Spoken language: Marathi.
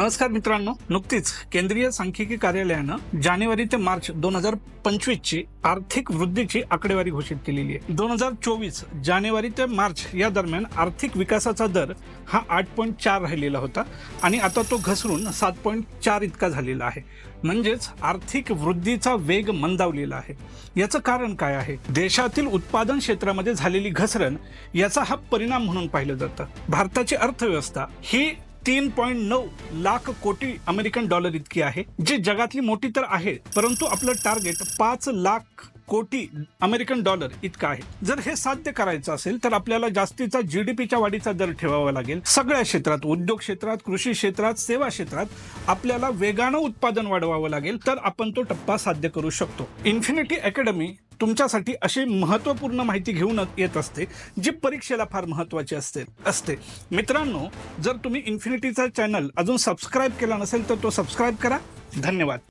नमस्कार मित्रांनो. नुकतीच केंद्रीय सांख्यिकी कार्यालयानं जानेवारी ते मार्च दोन हजार पंचवीस ची आर्थिक वृद्धीची आकडेवारी घोषित केलेली आहे. दोन हजार चोवीस जानेवारी ते मार्च या दरम्यान आर्थिक विकासाचा दर हा आठ पॉईंट चार राहिलेला होता आणि आता तो घसरून सात पॉईंट चार इतका झालेला आहे. म्हणजेच आर्थिक वृद्धीचा वेग मंदावलेला आहे. याचं कारण काय आहे? देशातील उत्पादन क्षेत्रामध्ये झालेली घसरण याचा हा परिणाम म्हणून पाहिलं जातं. भारताची अर्थव्यवस्था ही तीन पॉईंट नऊ लाख कोटी अमेरिकन डॉलर इतकी आहे जी जगातली मोठी तर आहे परंतु आपलं टार्गेट पाच लाख कोटी अमेरिकन डॉलर इतकं आहे. जर हे साध्य करायचं असेल तर आपल्याला जास्तीचा जीडीपीच्या वाढीचा दर ठेवावा लागेल. सगळ्या क्षेत्रात उद्योग क्षेत्रात कृषी क्षेत्रात सेवा क्षेत्रात आपल्याला वेगानं उत्पादन वाढवावं लागेल तर आपण तो टप्पा साध्य करू शकतो. इन्फिनिटी अकॅडमी तुमच्यासाठी अशी महत्त्वपूर्ण माहिती घेऊन येत असते जी परीक्षेला फार महत्त्वाची असते असते. मित्रांनो जर तुम्ही इन्फिनिटीचा चॅनल अजून सबस्क्राईब केला नसेल तर तो सबस्क्राईब करा. धन्यवाद.